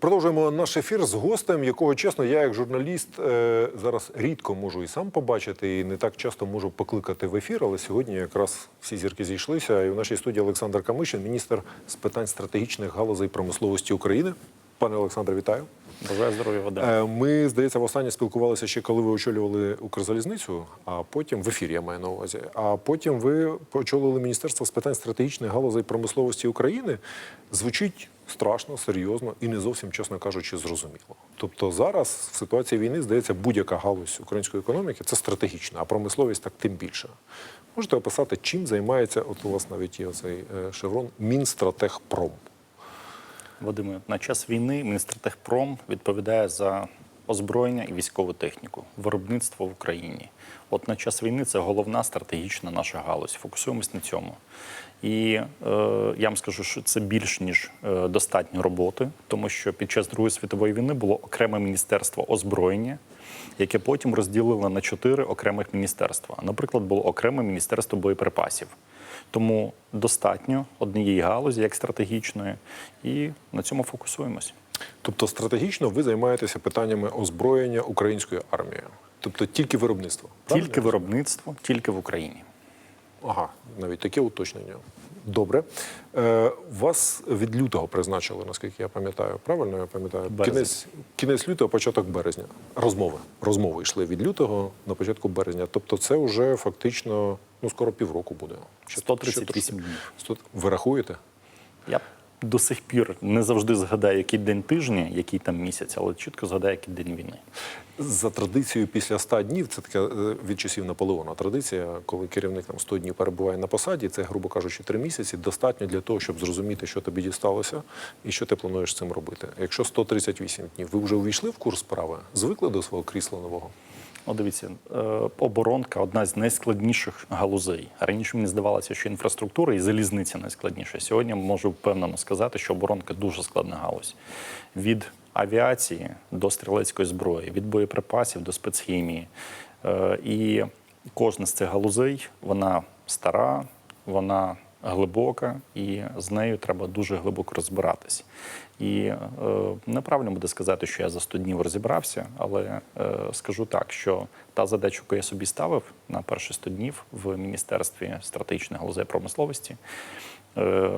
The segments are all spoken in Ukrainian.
Продовжуємо наш ефір з гостем, якого чесно, я як журналіст е, зараз рідко можу і сам побачити, і не так часто можу покликати в ефір. Але сьогодні якраз всі зірки зійшлися. І в нашій студії Олександр Камишин, міністр з питань стратегічних галузей промисловості України. Пане Олександре, вітаю. Бажаю здоров'я вода. Е, Ми, здається, востаннє спілкувалися ще коли ви очолювали Укрзалізницю, а потім в ефірі я маю на увазі. А потім ви очолили Міністерство з питань стратегічних галузей промисловості України. Звучить страшно, серйозно і не зовсім, чесно кажучи, зрозуміло. Тобто зараз в ситуації війни здається будь-яка галузь української економіки це стратегічна, а промисловість так тим більше. Можете описати, чим займається, от у вас навіть є оцей е, шеврон Мінстратегпром. Вадиме, на час війни Міністратехпром відповідає за озброєння і військову техніку, виробництво в Україні. От на час війни це головна стратегічна наша галузь. Фокусуємось на цьому. І е, я вам скажу, що це більш ніж е, достатньо роботи, тому що під час Другої світової війни було окреме міністерство озброєння, яке потім розділили на чотири окремих міністерства. Наприклад, було окреме міністерство боєприпасів. Тому достатньо однієї галузі, як стратегічної, і на цьому фокусуємось. Тобто стратегічно ви займаєтеся питаннями озброєння української армії, тобто тільки виробництво. правильно Тільки виробництво, тільки в Україні. Ага, навіть таке уточнення. Добре. Е, вас від лютого призначили, наскільки я пам'ятаю. Правильно я пам'ятаю? Кінець, кінець лютого, початок березня. Розмови. Розмови йшли від лютого на початку березня. Тобто це вже фактично ну, скоро півроку буде. Чи- 138 чи трошки? днів. Ви рахуєте? Я до сих пір не завжди згадаю, який день тижня, який там місяць, але чітко згадаю, який день війни. За традицією після 100 днів, це така е, від часів Наполеона традиція, коли керівник там 100 днів перебуває на посаді, це, грубо кажучи, 3 місяці, достатньо для того, щоб зрозуміти, що тобі дісталося і що ти плануєш з цим робити. Якщо 138 днів, ви вже увійшли в курс справи, звикли до свого крісла нового? О, дивіться, е, оборонка одна з найскладніших галузей. Раніше мені здавалося, що інфраструктура і залізниця найскладніша. Сьогодні можу впевнено сказати, що оборонка дуже складна галузь. Від авіації до стрілецької зброї, від боєприпасів до спецхімії. Е, І кожна з цих галузей вона стара, вона глибока, і з нею треба дуже глибоко розбиратись. І е, неправильно буде сказати, що я за 100 днів розібрався, але е, скажу так, що та задача, яку я собі ставив на перші 100 днів в Міністерстві стратегічної галузей промисловості, е,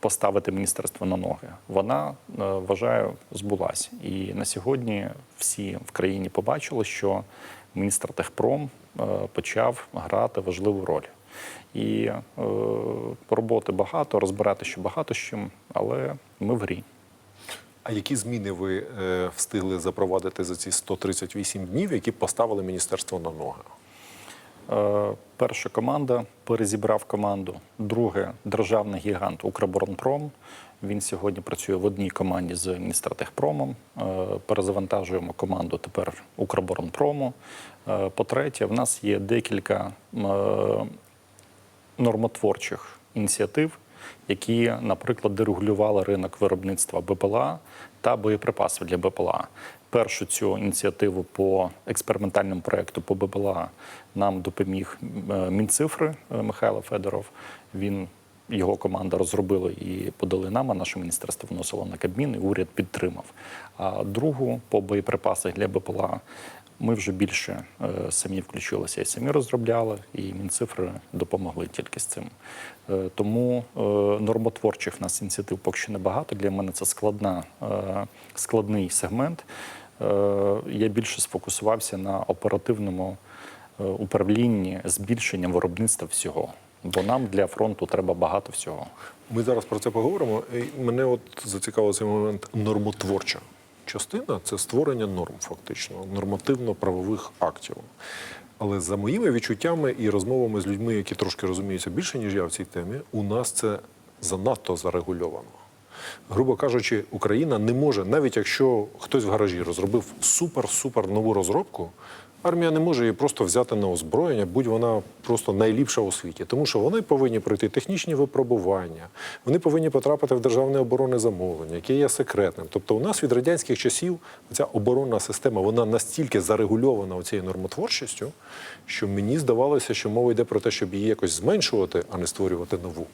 поставити міністерство на ноги, вона е, вважаю збулась. І на сьогодні всі в країні побачили, що міністр Техпром е, почав грати важливу роль. І е, роботи багато, розбирати ще багато з чим, але ми в грі. А які зміни ви е, встигли запровадити за ці 138 днів, які поставили міністерство на ноги? Е, Перша команда перезібрав команду. Друге державний гігант Укроборонпром. Він сьогодні працює в одній команді з Міністратехпромом. Е, Перезавантажуємо команду тепер Укроборонпрому. Е, По-третє, в нас є декілька е, нормотворчих ініціатив, які, наприклад, дерегулювали ринок виробництва БПЛА та боєприпасів для БПЛА. Першу цю ініціативу по експериментальному проєкту по БПЛА нам допоміг е, Мінцифри е, Михайло Федоров. Він його команда розробила і подали нам, а наше міністерство вносило на Кабмін, і уряд підтримав. А другу по боєприпасах для БПЛА ми вже більше е, самі включилися і самі розробляли, і Мінцифри допомогли тільки з цим. Е, тому е, нормотворчих в нас ініціатив поки що небагато. Для мене це складна, складний сегмент. Я більше сфокусувався на оперативному управлінні збільшенням виробництва всього. Бо нам для фронту треба багато всього. Ми зараз про це поговоримо. Мене от зацікавив цей момент нормотворча частина це створення норм, фактично, нормативно-правових актів. Але за моїми відчуттями і розмовами з людьми, які трошки розуміються більше, ніж я в цій темі, у нас це занадто зарегульовано. Грубо кажучи, Україна не може, навіть якщо хтось в гаражі розробив супер-супер нову розробку, Армія не може її просто взяти на озброєння, будь вона просто найліпша у світі, тому що вони повинні пройти технічні випробування, вони повинні потрапити в державне оборонне замовлення, яке є секретним. Тобто, у нас від радянських часів ця оборонна система вона настільки зарегульована цією нормотворчістю, що мені здавалося, що мова йде про те, щоб її якось зменшувати, а не створювати нову.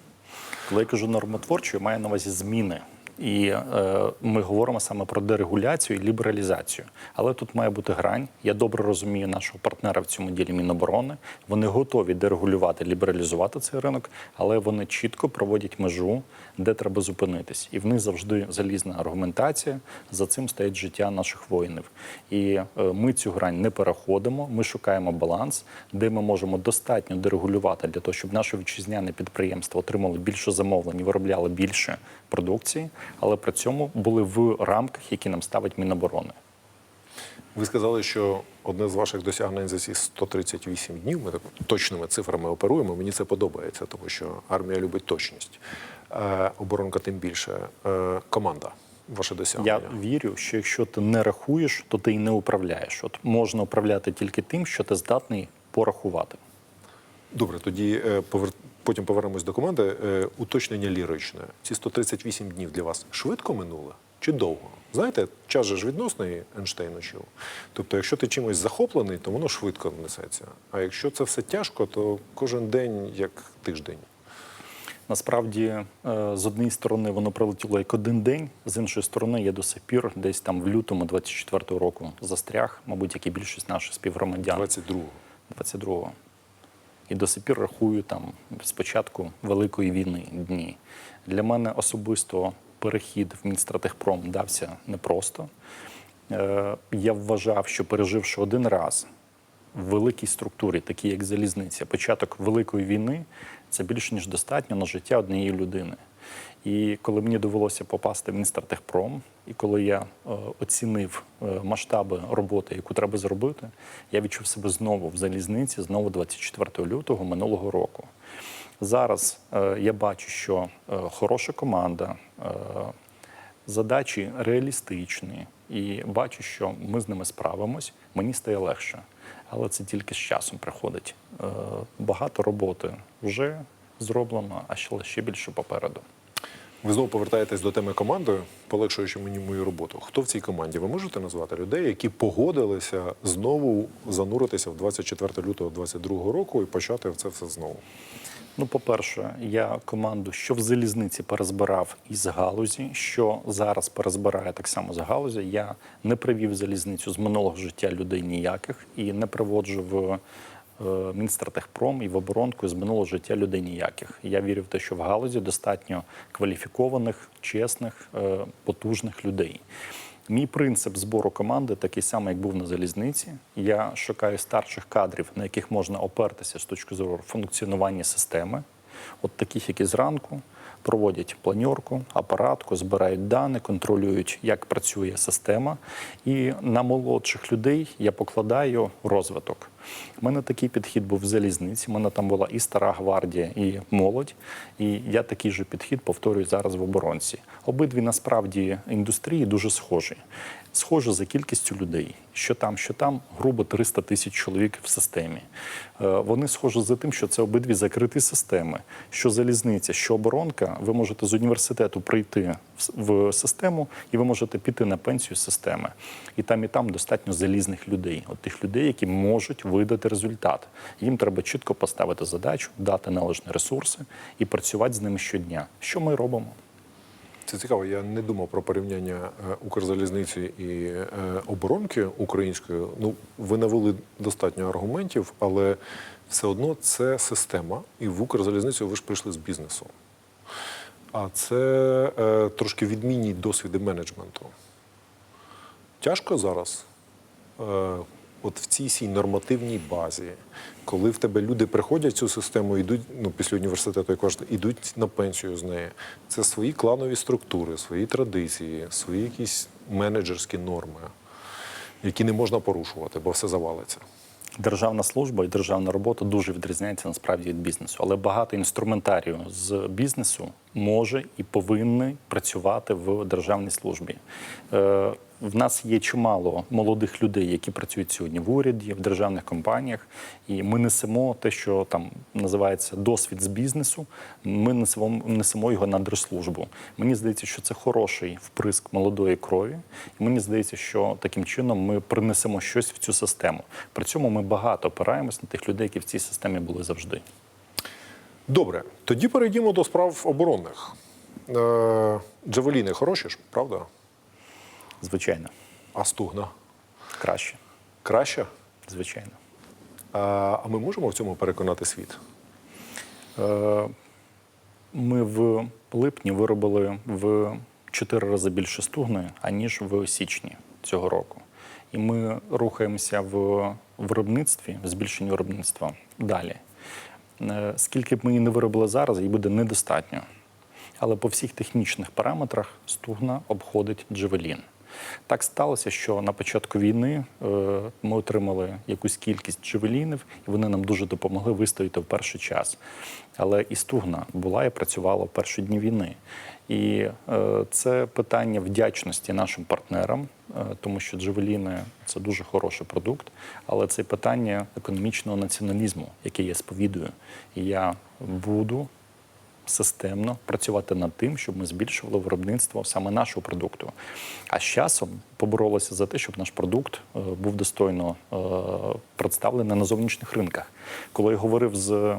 Коли я кажу нормотворчу, я маю на увазі зміни. І е, ми говоримо саме про дерегуляцію і лібералізацію. Але тут має бути грань. Я добре розумію нашого партнера в цьому ділі Міноборони. Вони готові дерегулювати, лібералізувати цей ринок, але вони чітко проводять межу, де треба зупинитись. І в них завжди залізна аргументація. За цим стоїть життя наших воїнів. І е, ми цю грань не переходимо. Ми шукаємо баланс, де ми можемо достатньо дерегулювати для того, щоб наше вітчизняне підприємство отримало більше замовлень, виробляло більше продукції, але при цьому були в рамках, які нам ставить Міноборони. Ви сказали, що одне з ваших досягнень за ці 138 днів, ми так точними цифрами оперуємо. Мені це подобається, тому що армія любить точність. Е, оборонка тим більше. Е, команда. Ваше досягнення. Я вірю, що якщо ти не рахуєш, то ти і не управляєш. От можна управляти тільки тим, що ти здатний порахувати. Добре, тоді е, повер... потім повернемось до команди. Уточнення ліричне. Ці 138 днів для вас швидко минули чи довго? Знаєте, час же ж відносний Ейнштейн учив. Тобто, якщо ти чимось захоплений, то воно швидко несеться. А якщо це все тяжко, то кожен день як тиждень. Насправді, е, з однієї сторони, воно прилетіло як один день, з іншої сторони, я до сих пір десь там в лютому 24-го року застряг, мабуть, як і більшість наших співгромадян. 22-го. 22-го. І до сих пір рахую там з початку Великої війни дні. Для мене особисто перехід в Мінстратегпром дався непросто. Е, Я вважав, що переживши один раз в великій структурі, такій як залізниця, початок Великої війни, це більше ніж достатньо на життя однієї людини. І коли мені довелося попасти в Мінстратегпром, і коли я е, оцінив е, масштаби роботи, яку треба зробити, я відчув себе знову в залізниці, знову 24 лютого минулого року. Зараз е, я бачу, що е, хороша команда, е, задачі реалістичні, і бачу, що ми з ними справимось, мені стає легше. Але це тільки з часом приходить. Е, Багато роботи вже зроблено, а ще ще більше попереду. Ви знову повертаєтесь до теми команди, полегшуючи мені мою роботу. Хто в цій команді? Ви можете назвати людей, які погодилися знову зануритися в 24 лютого 2022 року і почати це все знову? Ну, по-перше, я команду, що в залізниці перезбирав із галузі, що зараз перезбирає так само з галузі. Я не привів залізницю з минулого життя людей ніяких і не приводжу в е, Мінстратегпром і в оборонку з минулого життя людей ніяких. Я вірю в те, що в галузі достатньо кваліфікованих, чесних, е, потужних людей. Мій принцип збору команди такий самий, як був на залізниці. Я шукаю старших кадрів, на яких можна опертися з точки зору функціонування системи, от таких, які зранку проводять планьорку, апаратку, збирають дані, контролюють, як працює система. І на молодших людей я покладаю розвиток. У мене такий підхід був в залізниці. У мене там була і стара гвардія, і молодь. І я такий же підхід повторюю зараз в оборонці. Обидві насправді індустрії дуже схожі. Схожі за кількістю людей. Що там, що там, грубо 300 тисяч чоловік в системі. Е, Вони схожі за тим, що це обидві закриті системи. Що залізниця, що оборонка, ви можете з університету прийти в систему, і ви можете піти на пенсію системи. І там, і там достатньо залізних людей, от тих людей, які можуть видати результат. Їм треба чітко поставити задачу, дати належні ресурси і працювати з ними щодня. Що ми робимо? Це цікаво. Я не думав про порівняння е, Укрзалізниці і е, оборонки української. Ну, ви навели достатньо аргументів, але все одно це система, і в Укрзалізницю ви ж прийшли з бізнесу. А це е, трошки відмінні досвіди менеджменту. Тяжко зараз, е, от в цій сій нормативній базі, коли в тебе люди приходять в цю систему, йдуть ну, після університету, як кажете, йдуть на пенсію з неї. Це свої кланові структури, свої традиції, свої якісь менеджерські норми, які не можна порушувати, бо все завалиться. Державна служба і державна робота дуже відрізняється насправді від бізнесу, але багато інструментарію з бізнесу може і повинні працювати в державній службі. В нас є чимало молодих людей, які працюють сьогодні в уряді, в державних компаніях, і ми несемо те, що там називається досвід з бізнесу. Ми несемо, несемо його на держслужбу. Мені здається, що це хороший вприск молодої крові. І мені здається, що таким чином ми принесемо щось в цю систему. При цьому ми багато опираємось на тих людей, які в цій системі були завжди. Добре, тоді перейдімо до справ оборонних. Е, Джавеліни хороші ж, правда? Звичайно, А стугна краще. краще? Звичайно. А, а ми можемо в цьому переконати світ? Е, Ми в липні виробили в 4 рази більше стугни, аніж в січні цього року. І ми рухаємося в виробництві, в збільшенні виробництва далі. Е, Скільки б ми її не виробили зараз, її буде недостатньо. Але по всіх технічних параметрах стугна обходить Джевелін. Так сталося, що на початку війни е, ми отримали якусь кількість джевелінів, і вони нам дуже допомогли вистояти в перший час. Але і стугна була і працювала в перші дні війни. І е, це питання вдячності нашим партнерам, е, тому що джевеліни це дуже хороший продукт, але це питання економічного націоналізму, який я сповідую. І я буду системно працювати над тим, щоб ми збільшували виробництво саме нашого продукту. А з часом поборолися за те, щоб наш продукт е, був достойно е, представлений на зовнішніх ринках. Коли я говорив з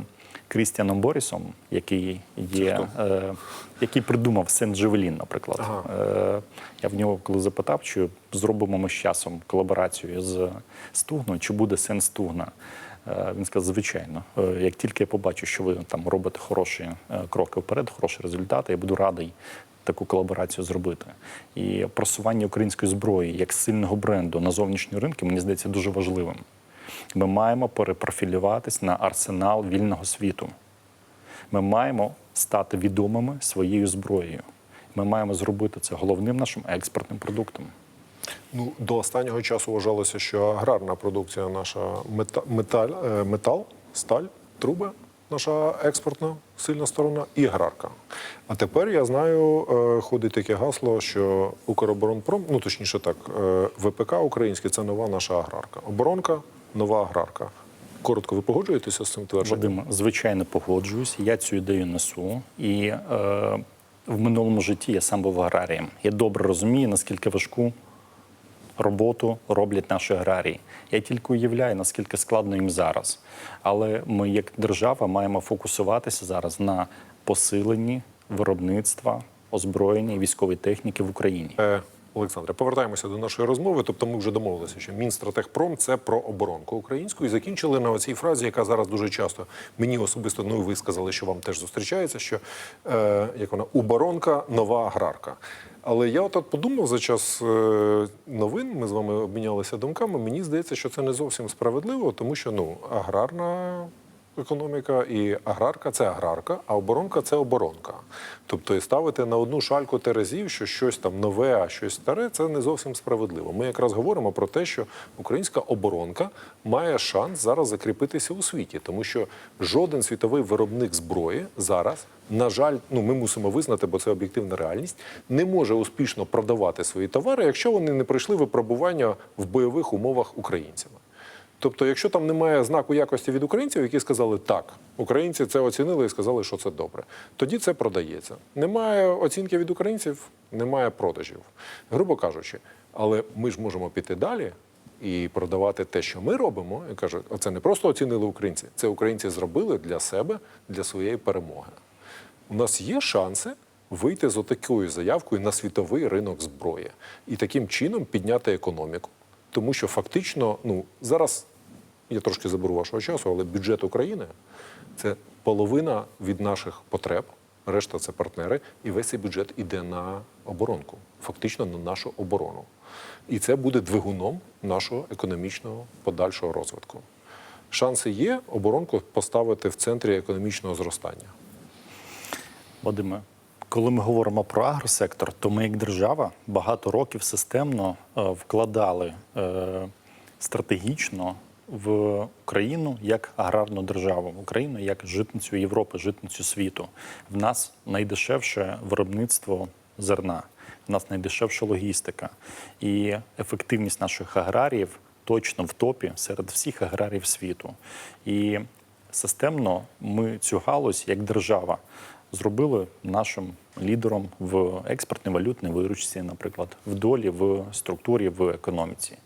Крістіаном Борісом, який є, е, який придумав Сент Джевелін, наприклад. Ага. Е, Я в нього коли запитав, чи зробимо ми з часом колаборацію з Стугною, чи буде сенс Стугна. Е, Він сказав, звичайно, Е, як тільки я побачу, що ви там робите хороші е, кроки вперед, хороші результати, я буду радий таку колаборацію зробити. І просування української зброї як сильного бренду на зовнішні ринки, мені здається, дуже важливим. Ми маємо перепрофілюватись на арсенал вільного світу. Ми маємо стати відомими своєю зброєю. Ми маємо зробити це головним нашим експортним продуктом. Ну, до останнього часу вважалося, що аграрна продукція наша мета, металь, е, метал, сталь, труби, наша експортна сильна сторона і аграрка. А тепер я знаю, е, ходить таке гасло, що Укроборонпром, ну точніше так, е, ВПК українське це нова наша аграрка. Оборонка нова аграрка. Коротко, ви погоджуєтеся з цим твердженням? Вадим, звичайно, погоджуюсь. Я цю ідею несу. І е, в минулому житті я сам був аграрієм. Я добре розумію, наскільки важку роботу роблять наші аграрії. Я тільки уявляю, наскільки складно їм зараз. Але ми, як держава, маємо фокусуватися зараз на посиленні виробництва, озброєння і військової техніки в Україні. Е, Олександре, повертаємося до нашої розмови. Тобто, ми вже домовилися, що Мінстратегпром це про оборонку українську, і закінчили на цій фразі, яка зараз дуже часто мені особисто, ну ви сказали, що вам теж зустрічається, що е, як вона оборонка, нова аграрка. Але я от подумав за час е, новин, ми з вами обмінялися думками. Мені здається, що це не зовсім справедливо, тому що ну аграрна економіка і аграрка це аграрка, а оборонка це оборонка. Тобто і ставити на одну шальку терезів, що щось там нове, а щось старе, це не зовсім справедливо. Ми якраз говоримо про те, що українська оборонка має шанс зараз закріпитися у світі, тому що жоден світовий виробник зброї зараз. На жаль, ну ми мусимо визнати, бо це об'єктивна реальність, не може успішно продавати свої товари, якщо вони не пройшли випробування в бойових умовах українцями. Тобто, якщо там немає знаку якості від українців, які сказали так, українці це оцінили і сказали, що це добре, тоді це продається. Немає оцінки від українців, немає продажів. Грубо кажучи, але ми ж можемо піти далі і продавати те, що ми робимо, і каже, це не просто оцінили українці, це українці зробили для себе, для своєї перемоги. У нас є шанси вийти з отакою заявкою на світовий ринок зброї і таким чином підняти економіку. Тому що фактично, ну зараз я трошки заберу вашого часу, але бюджет України це половина від наших потреб, решта це партнери, і весь цей бюджет іде на оборонку, фактично на нашу оборону. І це буде двигуном нашого економічного подальшого розвитку. Шанси є оборонку поставити в центрі економічного зростання. Вадиме, коли ми говоримо про агросектор, то ми як держава багато років системно е, вкладали е, стратегічно в Україну як аграрну державу, Україну як житницю Європи, житницю світу. В нас найдешевше виробництво зерна. в нас найдешевша логістика і ефективність наших аграріїв точно в топі серед всіх аграріїв світу. І системно ми цю галузь як держава зробили нашим лідером в експортній валютній виручці, наприклад, в долі, в структурі, в економіці.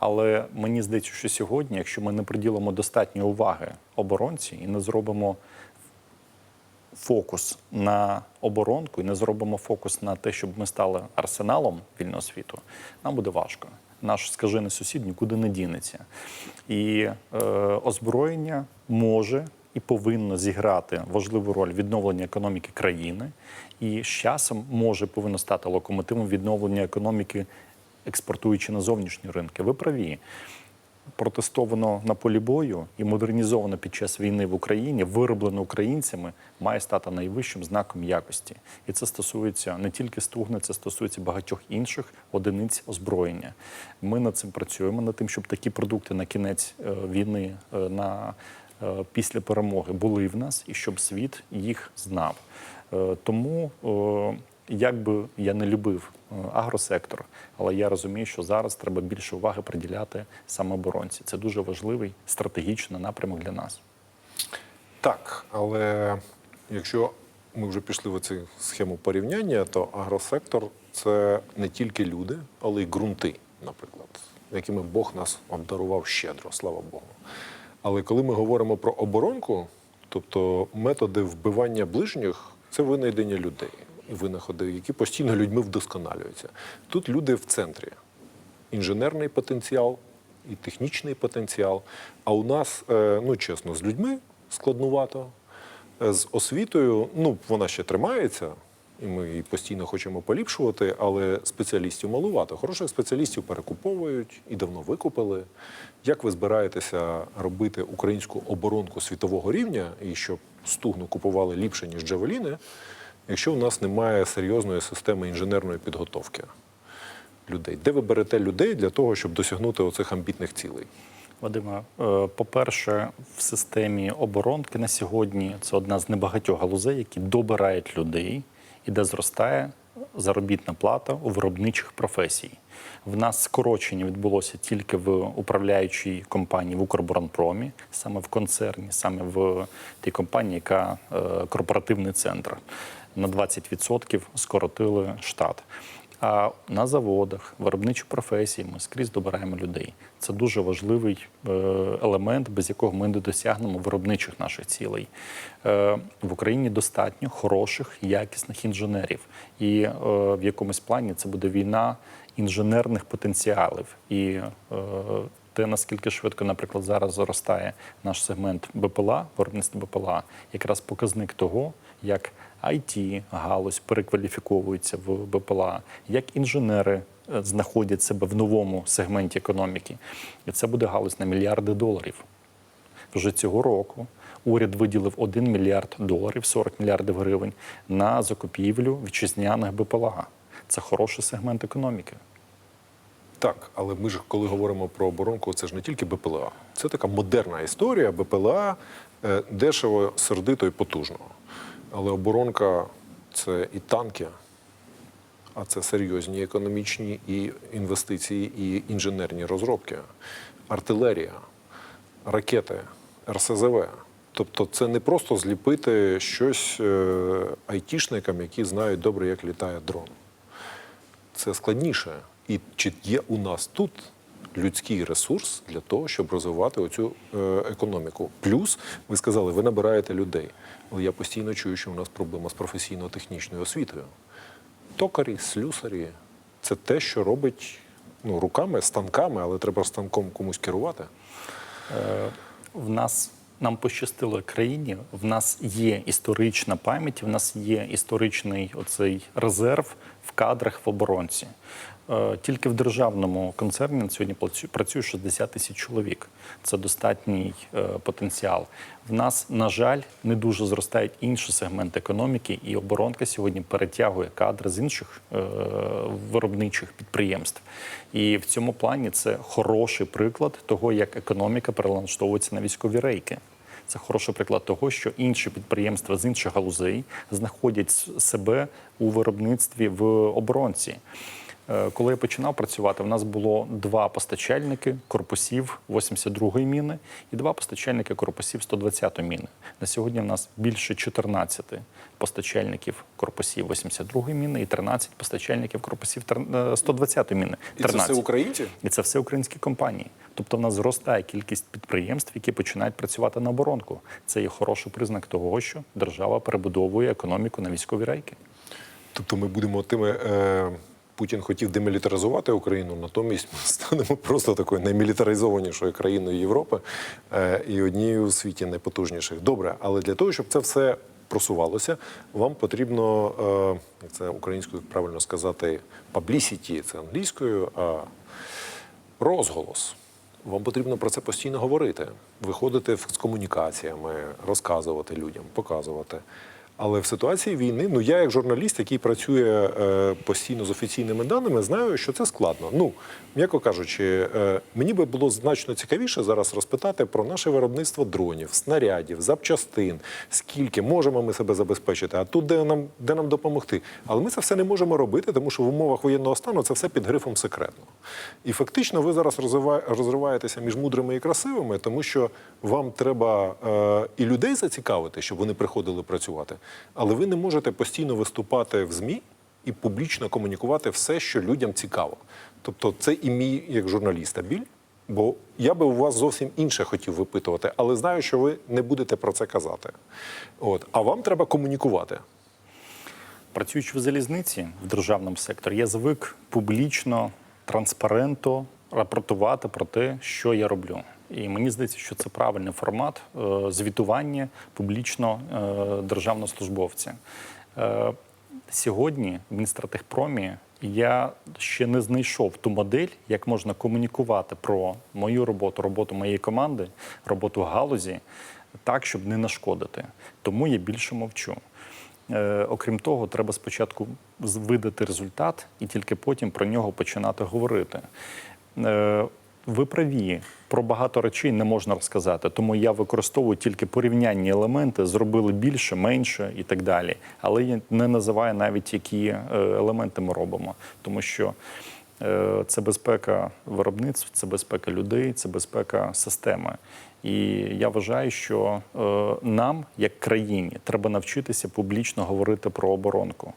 Але мені здається, що сьогодні, якщо ми не приділимо достатньо уваги оборонці і не зробимо фокус на оборонку і не зробимо фокус на те, щоб ми стали арсеналом вільного світу, нам буде важко. Наш скажений сусід нікуди не дінеться. І е, озброєння може і повинно зіграти важливу роль відновлення економіки країни, і з часом може повинно стати локомотивом відновлення економіки, експортуючи на зовнішні ринки. Ви праві протестовано на полі бою і модернізовано під час війни в Україні, вироблено українцями, має стати найвищим знаком якості. І це стосується не тільки стугни, це стосується багатьох інших одиниць озброєння. Ми над цим працюємо, над тим, щоб такі продукти на кінець е, війни е, на е, після перемоги були в нас, і щоб світ їх знав. Тому як би я не любив е, агросектор, але я розумію, що зараз треба більше уваги приділяти саме оборонці. Це дуже важливий стратегічний напрямок для нас. Так, але якщо ми вже пішли в цю схему порівняння, то агросектор це не тільки люди, але й ґрунти, наприклад, якими Бог нас обдарував щедро, слава Богу. Але коли ми говоримо про оборонку, тобто методи вбивання ближніх, це винайдення людей винаходи, які постійно людьми вдосконалюються. Тут люди в центрі інженерний потенціал і технічний потенціал. А у нас, е, ну чесно, з людьми складнувато, Е, з освітою, ну вона ще тримається. І ми її постійно хочемо поліпшувати, але спеціалістів малувато. Хороших спеціалістів перекуповують і давно викупили. Як ви збираєтеся робити українську оборонку світового рівня і щоб стугну купували ліпше, ніж джавеліни, якщо у нас немає серйозної системи інженерної підготовки людей? Де ви берете людей для того, щоб досягнути оцих амбітних цілей? Вадиме, е, по-перше, в системі оборонки на сьогодні це одна з небагатьох галузей, які добирають людей і де зростає заробітна плата у виробничих професій. В нас скорочення відбулося тільки в управляючій компанії в Укроборонпромі, саме в концерні, саме в тій компанії, яка е, корпоративний центр. На 20% скоротили штат. А на заводах, виробничі професії ми скрізь добираємо людей. Це дуже важливий е, елемент, без якого ми не досягнемо виробничих наших цілей. Е, В Україні достатньо хороших, якісних інженерів, і е, в якомусь плані це буде війна інженерних потенціалів. І те, наскільки швидко, наприклад, зараз зростає наш сегмент БПЛА, виробництво БПЛА, якраз показник того, як IT галузь перекваліфіковується в БПЛА, як інженери е, знаходять себе в новому сегменті економіки. І це буде галузь на мільярди доларів. Вже цього року уряд виділив 1 мільярд доларів, 40 мільярдів гривень на закупівлю вітчизняних БПЛА. Це хороший сегмент економіки. Так, але ми ж коли говоримо про оборонку, це ж не тільки БПЛА. Це така модерна історія. БПЛА е, дешево, сердито і потужно. Але оборонка це і танки, а це серйозні економічні і інвестиції, і інженерні розробки, артилерія, ракети, РСЗВ. Тобто це не просто зліпити щось е, айтішникам, які знають добре, як літає дрон це складніше. І чи є у нас тут людський ресурс для того, щоб розвивати оцю е, економіку? Плюс ви сказали, ви набираєте людей. Але я постійно чую, що у нас проблема з професійно-технічною освітою. Токарі, слюсарі це те, що робить ну, руками, станками, але треба станком комусь керувати. В нас нам пощастило країні. В нас є історична пам'ять, в нас є історичний оцей резерв в кадрах в оборонці. Е, Тільки в державному концерні сьогодні працю- працює 60 тисяч чоловік. Це достатній е, потенціал. В нас, на жаль, не дуже зростають інші сегменти економіки, і оборонка сьогодні перетягує кадри з інших е, виробничих підприємств. І в цьому плані це хороший приклад того, як економіка перелаштовується на військові рейки. Це хороший приклад того, що інші підприємства з інших галузей знаходять себе у виробництві в оборонці. Е, Коли я починав працювати, в нас було два постачальники корпусів 82-ї міни і два постачальники корпусів 120-ї міни. На сьогодні в нас більше 14 постачальників корпусів 82-ї міни і 13 постачальників корпусів е, 120-ї міни. І це все українці? І це все українські компанії. Тобто в нас зростає кількість підприємств, які починають працювати на оборонку. Це є хороший признак того, що держава перебудовує економіку на військові рейки. Тобто ми будемо тими. Е... Путін хотів демілітаризувати Україну, натомість ми станемо просто такою наймілітаризованішою країною Європи е, і однією у світі найпотужніших. Добре, але для того, щоб це все просувалося, вам потрібно, е, як це українською правильно сказати, publicity, це англійською, а розголос. Вам потрібно про це постійно говорити, виходити з комунікаціями, розказувати людям, показувати. Але в ситуації війни, ну я як журналіст, який працює е, постійно з офіційними даними, знаю, що це складно. Ну, м'яко кажучи, е, мені би було значно цікавіше зараз розпитати про наше виробництво дронів, снарядів, запчастин, скільки можемо ми себе забезпечити, а тут де нам, де нам допомогти. Але ми це все не можемо робити, тому що в умовах воєнного стану це все під грифом секретно. І фактично ви зараз розрива- розриваєтеся між мудрими і красивими, тому що вам треба е, і людей зацікавити, щоб вони приходили працювати, але ви не можете постійно виступати в ЗМІ і публічно комунікувати все, що людям цікаво. Тобто, це і мій як журналіста біль. Бо я би у вас зовсім інше хотів випитувати, але знаю, що ви не будете про це казати. От. А вам треба комунікувати. Працюючи в залізниці в державному секторі, я звик публічно, транспарентно рапортувати про те, що я роблю. І мені здається, що це правильний формат е, звітування публічно е, державного службовця. Е, Сьогодні в Мінстратехпромі я ще не знайшов ту модель, як можна комунікувати про мою роботу, роботу моєї команди, роботу галузі так, щоб не нашкодити. Тому я більше мовчу. Окрім того, треба спочатку видати результат і тільки потім про нього починати говорити. Ви праві, про багато речей не можна розказати, тому я використовую тільки порівнянні елементи, зробили більше, менше і так далі. Але я не називаю навіть, які е, елементи ми робимо, тому що е, це безпека виробництв, це безпека людей, це безпека системи. І я вважаю, що е, нам, як країні, треба навчитися публічно говорити про оборонку.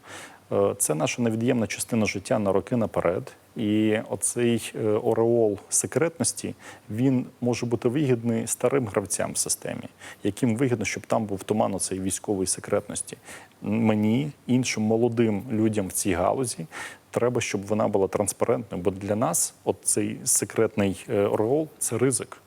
Це наша невід'ємна частина життя на роки наперед. І оцей е, ореол секретності він може бути вигідний старим гравцям в системі, яким вигідно, щоб там був туман оцей військової секретності. Мені, іншим молодим людям в цій галузі, треба, щоб вона була транспарентною. Бо для нас оцей секретний е, ореол це ризик.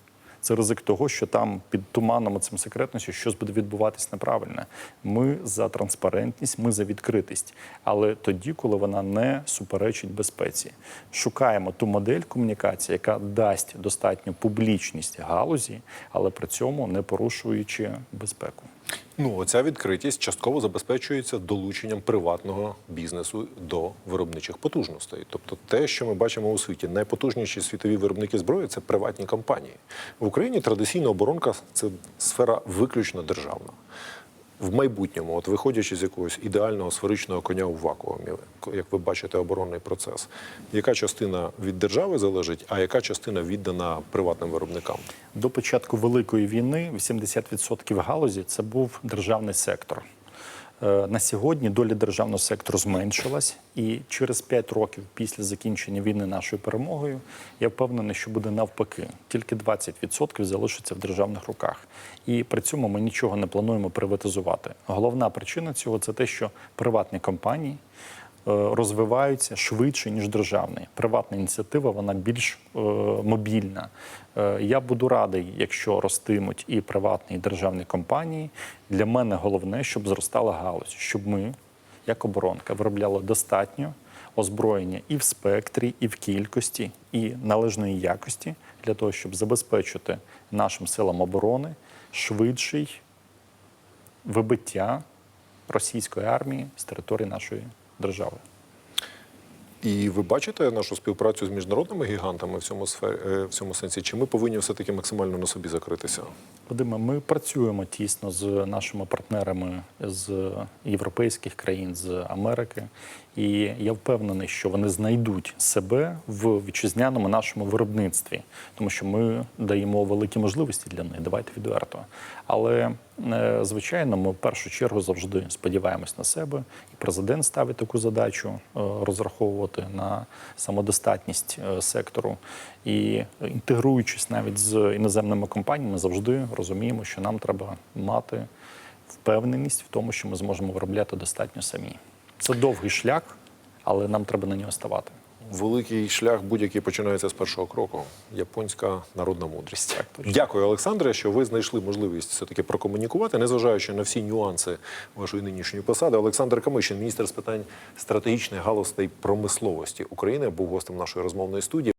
Це ризик того, що там під туманом цим секретністю щось буде відбуватись неправильне. Ми за транспарентність, ми за відкритість, але тоді, коли вона не суперечить безпеці, шукаємо ту модель комунікації, яка дасть достатню публічність галузі, але при цьому не порушуючи безпеку. Ну, оця відкритість частково забезпечується долученням приватного бізнесу до виробничих потужностей. Тобто, те, що ми бачимо у світі, найпотужніші світові виробники зброї це приватні компанії. В Україні традиційно оборонка це сфера виключно державна. В майбутньому, от виходячи з якогось ідеального сферичного коня у вакуумі, як ви бачите, оборонний процес, яка частина від держави залежить, а яка частина віддана приватним виробникам? До початку Великої війни 80% галузі це був державний сектор. Е, На сьогодні доля державного сектору зменшилась, і через 5 років після закінчення війни нашою перемогою я впевнений, що буде навпаки. Тільки 20% залишиться в державних руках. І при цьому ми нічого не плануємо приватизувати. Головна причина цього це те, що приватні компанії розвиваються швидше ніж державні. Приватна ініціатива вона більш е, мобільна. Е, я буду радий, якщо ростимуть і приватні, і державні компанії. Для мене головне, щоб зростала галузь, щоб ми, як оборонка, виробляли достатньо озброєння і в спектрі, і в кількості, і належної якості для того, щоб забезпечити нашим силам оборони швидший вибиття російської армії з території нашої держави. І ви бачите нашу співпрацю з міжнародними гігантами в цьому сфері е, в цьому сенсі? Чи ми повинні все таки максимально на собі закритися? Вадиме, ми працюємо тісно з нашими партнерами з європейських країн, з Америки, і я впевнений, що вони знайдуть себе в вітчизняному нашому виробництві, тому що ми даємо великі можливості для них. Давайте відверто. Але е, звичайно, ми в першу чергу завжди сподіваємось на себе, і президент ставить таку задачу е, розраховувати на самодостатність е, сектору. І інтегруючись навіть з іноземними компаніями, завжди розуміємо, що нам треба мати впевненість в тому, що ми зможемо виробляти достатньо самі. Це довгий шлях, але нам треба на нього ставати. Великий шлях будь-який починається з першого кроку. Японська народна мудрість. Так. Дякую, Олександре, що ви знайшли можливість все таки прокомунікувати, незважаючи на всі нюанси вашої нинішньої посади. Олександр Камишин, міністр з питань стратегічних галузей промисловості України, був гостем нашої розмовної студії.